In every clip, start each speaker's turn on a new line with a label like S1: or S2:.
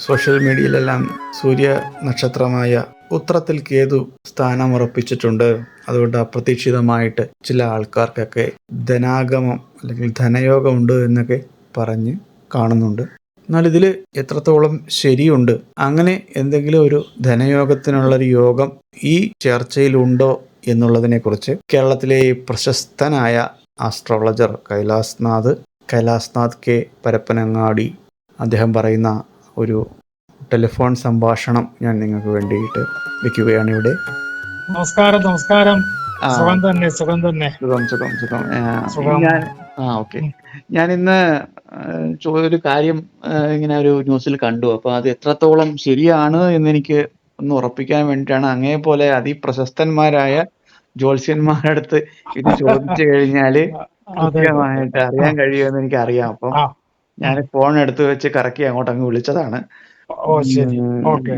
S1: Social മീഡിയയിലെല്ലാം സൂര്യ നക്ഷത്രമായ ഉത്രത്തിൽ കേതു സ്ഥാനം ഉറപ്പിച്ചിട്ടുണ്ട് അതുകൊണ്ട് അപ്രതീക്ഷിതമായിട്ട് ചില ആൾക്കാർക്കൊക്കെ ധനാഗമം അല്ലെങ്കിൽ ധനയോഗം ഉണ്ട് എന്നൊക്കെ പറഞ്ഞ് കാണുന്നുണ്ട്. എന്നാൽ ഇതിൽ എത്രത്തോളം ശരിയുണ്ട്? അങ്ങനെ എന്തെങ്കിലും ഒരു ധനയോഗത്തിനുള്ളൊരു യോഗം ഈ ചർച്ചയിലുണ്ടോ എന്നുള്ളതിനെക്കുറിച്ച് കേരളത്തിലെ പ്രശസ്തനായ ആസ്ട്രോളജർ കൈലാസ്നാഥ് കൈലാസ്നാഥ് കെ പരപ്പനങ്ങാടി അദ്ദേഹം പറയുന്ന ഒരു ടെലിഫോൺ സംഭാഷണം ഞാൻ നിങ്ങൾക്ക് വേണ്ടിയിട്ട് വെക്കുകയാണ് ഇവിടെ.
S2: നമസ്കാരം നമസ്കാരം. സുഖം തന്നെ സുഖം തന്നെ.
S1: സുഖം സുഖം സുഖം. ഞാൻ ആ ഓക്കെ. ഞാൻ ഇന്ന് ഒരു കാര്യം ഇങ്ങനെ ഒരു ന്യൂസിൽ കണ്ടു. അപ്പൊ അത് എത്രത്തോളം ശരിയാണ് എന്ന് എനിക്ക് ഒന്ന് ഉറപ്പിക്കാൻ വേണ്ടിയിട്ടാണ്. അങ്ങേ പോലെ അതിപ്രശസ്തന്മാരായ ജ്യോത്സ്യന്മാരടുത്ത് ഇത് ചോദിച്ചു
S2: കഴിഞ്ഞാൽ
S1: കൃത്യമായിട്ട് അറിയാൻ കഴിയുമെന്ന് എനിക്ക് അറിയാം അപ്പം ഞാൻ ഫോൺ എടുത്തു വെച്ച് കറക്കി അങ്ങോട്ട് അങ്ങ് വിളിച്ചതാണ്.
S2: ഓ ശരി. ഓക്കേ.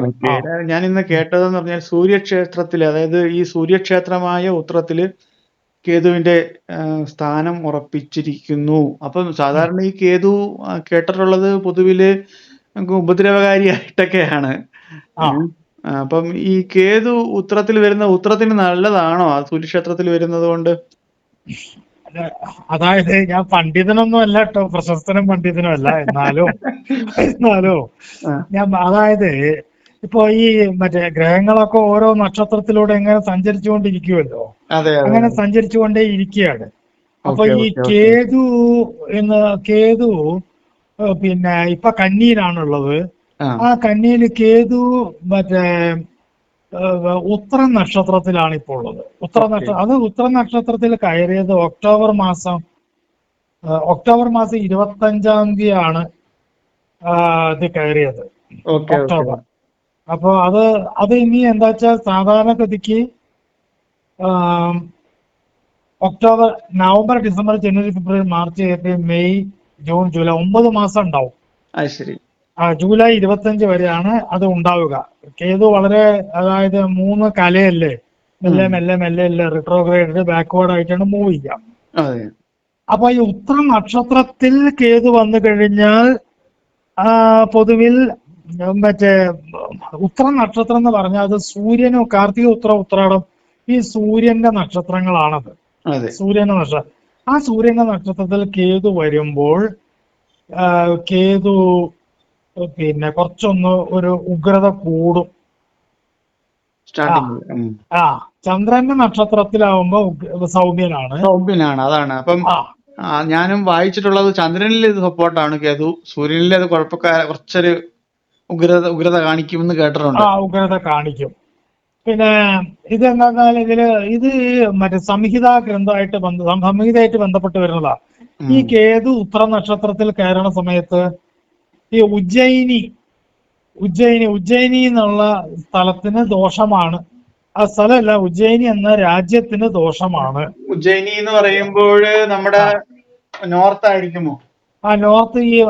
S1: ഞാൻ ഇന്ന് കേട്ടതെന്ന് പറഞ്ഞാൽ സൂര്യക്ഷേത്രത്തിൽ അതായത് ഈ സൂര്യക്ഷേത്രമായ ഉത്രത്തിൽ കേതുവിന്റെ സ്ഥാനം ഉറപ്പിച്ചിരിക്കുന്നു. അപ്പം സാധാരണ ഈ കേതു കേട്ടിട്ടുള്ളത് പൊതുവിൽ ഉപദ്രവകാരിയായിട്ടൊക്കെയാണ്. അപ്പം ഈ കേതു ഉത്രത്തിൽ വരുന്ന ഉത്രത്തിന് നല്ലതാണോ? ആ സൂര്യക്ഷേത്രത്തിൽ വരുന്നത് കൊണ്ട്?
S2: അതായത് ഞാൻ പണ്ഡിതനൊന്നും അല്ല കേട്ടോ പ്രശസ്തനും പണ്ഡിതനും അല്ല എന്നാലോ എന്നാലോ ഞാൻ അതായത് ഇപ്പൊ ഈ മറ്റേ ഗ്രഹങ്ങളൊക്കെ ഓരോ നക്ഷത്രത്തിലൂടെ എങ്ങനെ സഞ്ചരിച്ചുകൊണ്ടിരിക്കുമല്ലോ അങ്ങനെ സഞ്ചരിച്ചുകൊണ്ടേ ഇരിക്കുകയാണ്. അപ്പൊ ഈ. കേതു എന്ന് കേതു പിന്നെ ഇപ്പൊ കന്നിയിലാണുള്ളത്
S1: ആ.
S2: കന്നിയിൽ കേതു മറ്റേ ഉത്തര നക്ഷത്രത്തിലാണ് ഇപ്പോൾ ഉള്ളത് ഉത്തര. നക്ഷത്രം അത് ഉത്തര നക്ഷത്രത്തിൽ കയറിയത് ഒക്ടോബർ മാസം ഒക്ടോബർ മാസം ഇരുപത്തഞ്ചാം തീയതിയാണ് ഇത് കയറിയത്. ഒക്ടോബർ. അപ്പൊ അത് അത് ഇനി എന്താ വെച്ചാൽ സാധാരണഗതിക്ക് ഒക്ടോബർ നവംബർ ഡിസംബർ ജനുവരി ഫെബ്രുവരി March April May June July ഒമ്പത് മാസം ഉണ്ടാവും.
S1: ശരി.
S2: ജൂലൈ ഇരുപത്തഞ്ച് വരെയാണ് അത് ഉണ്ടാവുക. കേതു വളരെ അതായത് മൂന്ന് കലയല്ലേ? മെല്ലെ മെല്ലെ മെല്ലെ മെല്ലെ റിട്രോഗ്രേഡ് ബാക്ക്വേർഡ് ആയിട്ടാണ് മൂവ് ചെയ്യുക
S1: അതെ.
S2: അപ്പൊ ഈ ഉത്ര നക്ഷത്രത്തിൽ കേതു വന്നു കഴിഞ്ഞാൽ പൊതുവിൽ മറ്റേ ഉത്തര നക്ഷത്രം എന്ന് പറഞ്ഞാൽ അത് സൂര്യനും കാർത്തിക ഉത്ര ഉത്രാടം ഈ സൂര്യന്റെ നക്ഷത്രങ്ങളാണത്. സൂര്യന്റെ നക്ഷത്രം ആ സൂര്യന്റെ നക്ഷത്രത്തിൽ കേതു വരുമ്പോൾ കേതു പിന്നെ കുറച്ചൊന്ന് ഒരു ഉഗ്രത കൂടും. ആ. ചന്ദ്രന്റെ നക്ഷത്രത്തിലാവുമ്പോ സൗമ്യനാണ്.
S1: സൗമ്യനാണ്. അതാണ്. അപ്പം ഞാനും വായിച്ചിട്ടുള്ളത് ചന്ദ്രനിൽ ഇത് സപ്പോർട്ടാണ് കേതു സൂര്യനിൽ അത് കുഴപ്പക്കാര കുറച്ചൊരു ഉഗ്രത ഉഗ്രത കാണിക്കുമെന്ന് കേട്ടിട്ടുണ്ട്.
S2: ആ ഉഗ്രത കാണിക്കും. പിന്നെ ഇത് എന്താന്നാൽ ഇതിൽ ഇത് മറ്റേ സംഹിതാ ഗ്രന്ഥമായിട്ട് സംഹിതയായിട്ട് ബന്ധപ്പെട്ട് വരുന്നതാ. ഈ കേതു ഉത്തര നക്ഷത്രത്തിൽ കയറണ സമയത്ത് ഈ ഉജ്ജയിനി ഉജ്ജയിനി ഉജ്ജയിനി എന്നുള്ള സ്ഥലത്തിന് ദോഷമാണ്. ആ സ്ഥലമല്ല ഉജ്ജയിനി എന്ന രാജ്യത്തിന് ദോഷമാണ്.
S1: ഉജ്ജയിനി എന്ന് പറയുമ്പോൾ നമ്മുടെ നോർത്ത് ആയിരിക്കുമോ?
S2: ആ നോർത്ത് ഈ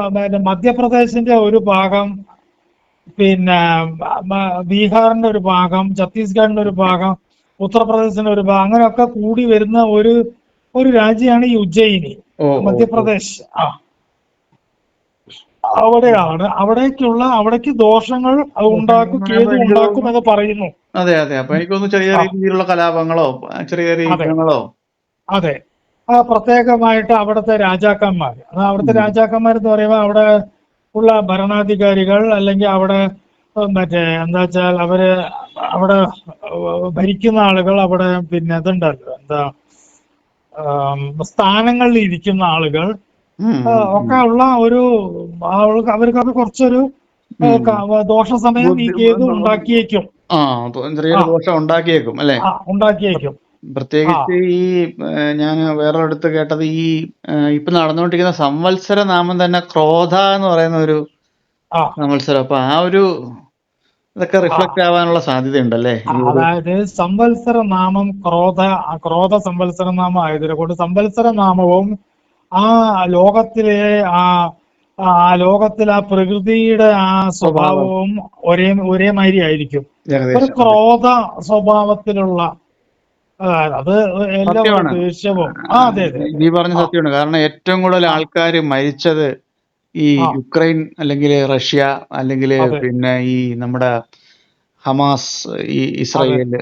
S2: മധ്യപ്രദേശിന്റെ ഒരു ഭാഗം പിന്നെ ബീഹാറിന്റെ ഒരു ഭാഗം ഛത്തീസ്ഗഡിന്റെ ഒരു ഭാഗം ഉത്തർപ്രദേശിന്റെ ഒരു ഭാഗം അങ്ങനെയൊക്കെ കൂടി വരുന്ന ഒരു ഒരു രാജ്യമാണ് ഈ ഉജ്ജയിനി. മധ്യപ്രദേശ്. ആ. അവിടെയാണ്. അവിടേക്കുള്ള അവിടേക്ക് ദോഷങ്ങൾ അത് ഉണ്ടാക്കും കേതു ഉണ്ടാക്കും എന്ന് പറയുന്നു.
S1: അതെ അതെ. അപ്പൊ എനിക്കൊന്ന് ചെറിയ രീതിയിലുള്ള കലാപങ്ങളോ ചെറിയ രീതികളോ
S2: അതെ. ആ പ്രത്യേകമായിട്ട് അവിടുത്തെ രാജാക്കന്മാർ അത് അവിടുത്തെ. രാജാക്കന്മാർ എന്ന് പറയുമ്പോൾ അവിടെ ഉള്ള ഭരണാധികാരികൾ അല്ലെങ്കിൽ അവിടെ മറ്റേ എന്താ വെച്ചാൽ അവർ അവിടെ ഭരിക്കുന്ന ആളുകൾ അവിടെ പിന്നെ ഇതുണ്ടല്ലോ. എന്താ സ്ഥാനങ്ങളിൽ ഇരിക്കുന്ന ആളുകൾ ഒക്കെ ഉള്ള ഒരു അവർക്കൊക്കെ കുറച്ചൊരു. ദോഷ സമയം ഈ കേതു ഉണ്ടാക്കിയേക്കും.
S1: ആ ചെറിയൊരു ദോഷം ഉണ്ടാക്കിയേക്കും അല്ലെ?
S2: ഉണ്ടാക്കിയേക്കും.
S1: പ്രത്യേകിച്ച് ഈ ഞാൻ വേറൊരിടത്ത് കേട്ടത് ഈ ഇപ്പൊ നടന്നുകൊണ്ടിരിക്കുന്ന സംവത്സര നാമം തന്നെ ക്രോധ എന്ന് പറയുന്ന ഒരു
S2: ആ.
S1: സംവത്സരം. അപ്പൊ ആ ഒരു ഇതൊക്കെ റിഫ്ലക്ട് ആവാനുള്ള സാധ്യതയുണ്ടല്ലേ?
S2: അതായത് സംവത്സര നാമം ക്രോധ ആ ക്രോധ സംവത്സര നാമം ആയതിനെ കൊണ്ട് സംവത്സര നാമവും ആ ലോകത്തിലെ ആ ആ ലോകത്തിൽ ആ പ്രകൃതിയുടെ ആ സ്വഭാവവും ഒരേ ഒരേ മാതിരി ആയിരിക്കും. ഒരു ക്രോധ സ്വഭാവത്തിലുള്ള അത് എല്ലാം. ദേഷ്യവും. ആ അതെ അതെ.
S1: നീ പറഞ്ഞ സത്യമാണ്. കാരണം ഏറ്റവും കൂടുതൽ ആൾക്കാർ മരിച്ചത് ഈ യുക്രൈൻ അല്ലെങ്കിൽ റഷ്യ അല്ലെങ്കിൽ പിന്നെ ഈ നമ്മുടെ ഹമാസ് ഈ ഇസ്രായേൽ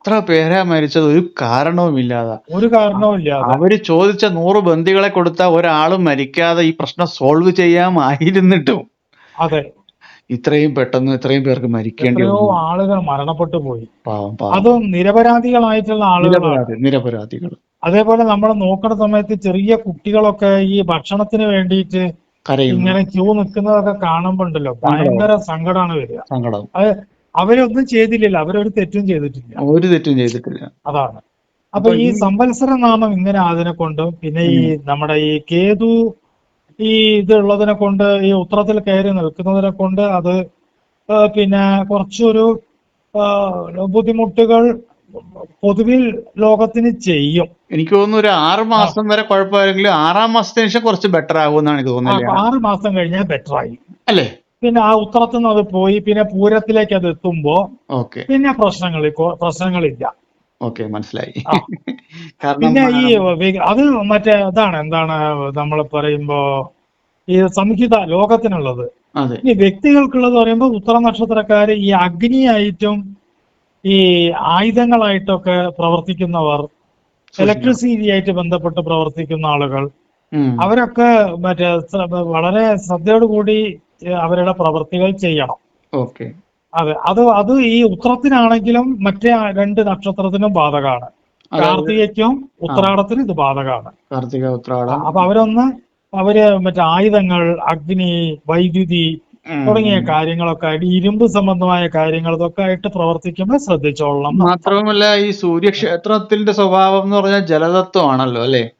S1: എത്ര പേരാ മരിച്ചത്? ഒരു കാരണവുമില്ലാതെ.
S2: ഒരു കാരണവുമില്ലാതെ.
S1: അവർ ചോദിച്ച നൂറ് ബന്ദികളെ കൊടുത്ത ഒരാളും മരിക്കാതെ ഈ പ്രശ്നം സോൾവ് ചെയ്യാമായിരുന്നിട്ടും.
S2: അതെ.
S1: ഇത്രയും പെട്ടെന്ന് ഇത്രയും പേർക്ക് മരിക്കേണ്ടി
S2: ആളുകൾ മരണപ്പെട്ടു പോയി. അതും നിരപരാധികളായിട്ടുള്ള ആളുകൾ
S1: നിരപരാധി നിരപരാധികൾ
S2: അതേപോലെ നമ്മൾ നോക്കുന്ന സമയത്ത് ചെറിയ കുട്ടികളൊക്കെ ഈ ഭക്ഷണത്തിന് വേണ്ടിയിട്ട് ഇങ്ങനെ ക്യൂ നിൽക്കുന്നതൊക്കെ കാണുമ്പോണ്ടല്ലോ ഭയങ്കര സങ്കടമാണ് വരിക.
S1: സങ്കടം.
S2: അത് അവരൊന്നും ചെയ്തില്ലല്ലോ. അവരൊരു തെറ്റും ചെയ്തിട്ടില്ല.
S1: ഒരു തെറ്റും ചെയ്തിട്ടില്ല.
S2: അതാണ്. അപ്പൊ ഈ സംവത്സര നാമം ഇങ്ങനെ അതിനെ കൊണ്ടും പിന്നെ ഈ നമ്മുടെ ഈ കേതു ഈ ഇതുള്ളതിനെ കൊണ്ട് ഈ ഉത്തരത്തിൽ കയറി നിൽക്കുന്നതിനെ കൊണ്ട് അത് പിന്നെ കുറച്ചൊരു ബുദ്ധിമുട്ടുകൾ പൊതുവിൽ ലോകത്തിന് ചെയ്യും.
S1: എനിക്ക് തോന്നുന്നു ഒരു ആറ് മാസം വരെ കുഴപ്പമായിരുന്നെങ്കിലും ആറാം മാസത്തിന് ശേഷം കുറച്ച് ബെറ്റർ ആകുമെന്നാണ് എനിക്ക് തോന്നുന്നത്
S2: ആറ് മാസം കഴിഞ്ഞാൽ ബെറ്റർ ആയി.
S1: അല്ലേ?
S2: പിന്നെ ആ ഉത്തരത്തിൽ നിന്ന് അത് പോയി പിന്നെ പൂരത്തിലേക്ക് അത് എത്തുമ്പോ പിന്നെ പ്രശ്നങ്ങൾ പ്രശ്നങ്ങളില്ല.
S1: ഓക്കെ മനസ്സിലായി.
S2: പിന്നെ ഈ അത് മറ്റേ അതാണ് എന്താണ് നമ്മൾ പറയുമ്പോ ഈ സംഹിത ലോകത്തിനുള്ളത്. ഇനി വ്യക്തികൾക്കുള്ളത് പറയുമ്പോ ഉത്തര നക്ഷത്രക്കാര് ഈ അഗ്നിയായിട്ടും ഈ ആയുധങ്ങളായിട്ടൊക്കെ പ്രവർത്തിക്കുന്നവർ ഇലക്ട്രിസിറ്റി ആയിട്ട് ബന്ധപ്പെട്ട് പ്രവർത്തിക്കുന്ന ആളുകൾ അവരൊക്കെ മറ്റേ വളരെ ശ്രദ്ധയോടുകൂടി അവരുടെ പ്രവൃത്തികൾ ചെയ്യണം.
S1: ഓക്കെ.
S2: അതെ. അത് അത് ഈ ഉത്രത്തിനാണെങ്കിലും മറ്റേ രണ്ട് നക്ഷത്രത്തിനും ബാധകമാണ്. കാർത്തികയ്ക്കും ഉത്രാടത്തിനും ഇത് ബാധകമാണ്.
S1: കാർത്തിക ഉത്രാടം.
S2: അപ്പൊ അവരൊന്ന് അവർ മറ്റേ ആയുധങ്ങൾ അഗ്നി വൈദ്യുതി തുടങ്ങിയ കാര്യങ്ങളൊക്കെ ആയിട്ട് ഇരുമ്പ് സംബന്ധമായ കാര്യങ്ങൾ ഇതൊക്കെ ആയിട്ട് പ്രവർത്തിക്കുമ്പോൾ ശ്രദ്ധിച്ചോളണം.
S1: മാത്രവുമല്ല ഈ സൂര്യക്ഷേത്രത്തിന്റെ സ്വഭാവം എന്ന് പറഞ്ഞാൽ ജലതത്വമാണല്ലോ അല്ലെ?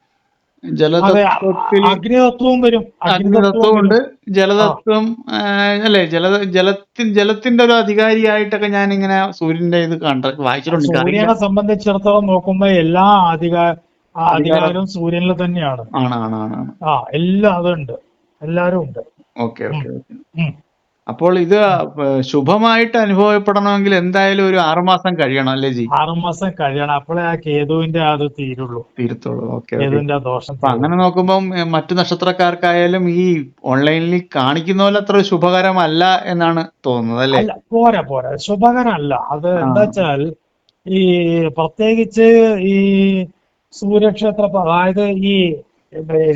S1: ജലതത്വത്തിൽ
S2: അഗ്നിതത്വവും വരും.
S1: അഗ്നിതത്വം ഉണ്ട്. ജലതത്വം അല്ലെ ജല ജലത്തിൻ ജലത്തിന്റെ ഒരു അധികാരിയായിട്ടൊക്കെ ഞാൻ ഇങ്ങനെ സൂര്യന്റെ ഇത് കണ്ട വായിച്ചിട്ടുണ്ട്.
S2: സൂര്യനെ സംബന്ധിച്ചിടത്തോളം നോക്കുമ്പോ എല്ലാ അധികാ ആ അധികാരവും സൂര്യനിൽ തന്നെയാണ്.
S1: ആണ് ആണ് ആണ്
S2: ആ എല്ലാം അതുണ്ട്. എല്ലാരും ഉണ്ട്.
S1: Okay okay. അപ്പോൾ ഇത് ശുഭമായിട്ട് അനുഭവപ്പെടണമെങ്കിൽ എന്തായാലും ഒരു ആറുമാസം കഴിയണം അല്ലേ ജി?
S2: ആറുമാസം കഴിയണം. അപ്പോഴേ ആ കേതുവിന്റെ അത് തീരുള്ളൂ.
S1: തീരത്തുള്ളൂ. ഓക്കെ
S2: കേതുവിന്റെ ദോഷം
S1: അപ്പൊ അങ്ങനെ നോക്കുമ്പം മറ്റു നക്ഷത്രക്കാർക്കായാലും ഈ ഓൺലൈനിൽ കാണിക്കുന്ന പോലെ അത്ര ശുഭകരമല്ല എന്നാണ് തോന്നുന്നത് അല്ലേ?
S2: പോരാ പോരാ. ശുഭകരമല്ല. അത് എന്താ വെച്ചാൽ ഈ പ്രത്യേകിച്ച് ഈ സൂര്യക്ഷേത്ര അതായത് ഈ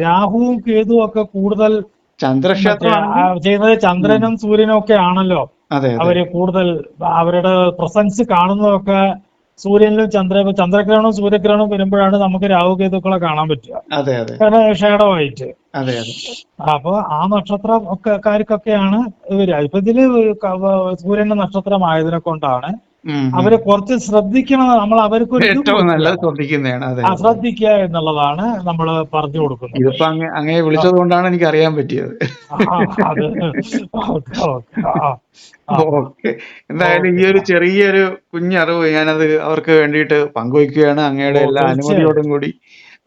S2: രാഹുവും കേതുവും ഒക്കെ കൂടുതൽ
S1: ചന്ദ്രക്ഷേത്രം
S2: ചെയ്യുന്നത് ചന്ദ്രനും സൂര്യനും ഒക്കെ ആണല്ലോ. അവർ കൂടുതൽ അവരുടെ പ്രസൻസ് കാണുന്നതൊക്കെ സൂര്യനിലും ചന്ദ്ര ചന്ദ്രഗ്രഹണവും സൂര്യഗ്രഹണവും വരുമ്പോഴാണ് നമുക്ക് രാഹുകേതുക്കളെ കാണാൻ പറ്റുക.
S1: അതെ അതെ.
S2: കാരണം ഷേഡോ ആയിട്ട് അപ്പൊ ആ നക്ഷത്രം ഒക്കെ കാര്യക്കൊക്കെയാണ് ഇവർ. ഇപ്പൊ ഇതിൽ സൂര്യന്റെ നക്ഷത്രമായതിനെ കൊണ്ടാണ്. അവർ കുറച്ച് ശ്രദ്ധിക്കണം നമ്മൾ അവർക്ക്
S1: ഏറ്റവും നല്ലത്. ശ്രദ്ധിക്കുന്നതാണ്
S2: ശ്രദ്ധിക്കുക എന്നുള്ളതാണ് നമ്മൾ പറഞ്ഞു കൊടുക്കുന്നത്.
S1: ഇതിപ്പോ അങ്ങനെ വിളിച്ചത് കൊണ്ടാണ് എനിക്ക് അറിയാൻ പറ്റിയത്.
S2: ഓക്കെ
S1: എന്തായാലും ഈ ഒരു ചെറിയൊരു കുഞ്ഞറിവ് ഞാനത് അവർക്ക് വേണ്ടിയിട്ട് പങ്കുവയ്ക്കുകയാണ് അങ്ങയുടെ എല്ലാ അനുമതിയോടും കൂടി.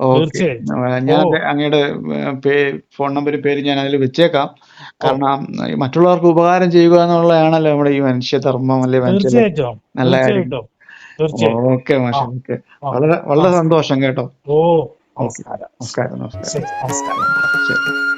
S2: തീർച്ചയായും.
S1: ഞാൻ. അങ്ങയുടെ ഫോൺ നമ്പരും പേര് ഞാൻ അതിൽ വെച്ചേക്കാം. കാരണം മറ്റുള്ളവർക്ക് ഉപകാരം ചെയ്യുക എന്നുള്ളതാണല്ലോ നമ്മുടെ ഈ മനുഷ്യധർമ്മം അല്ലെ? മനുഷ്യ നല്ല കാര്യം. ഓക്കെ മാഷ ഓക്കെ. വളരെ വളരെ സന്തോഷം കേട്ടോ.
S2: ഓ നമസ്കാരം.
S1: നമസ്കാരം
S2: നമസ്കാരം.
S1: ശരി.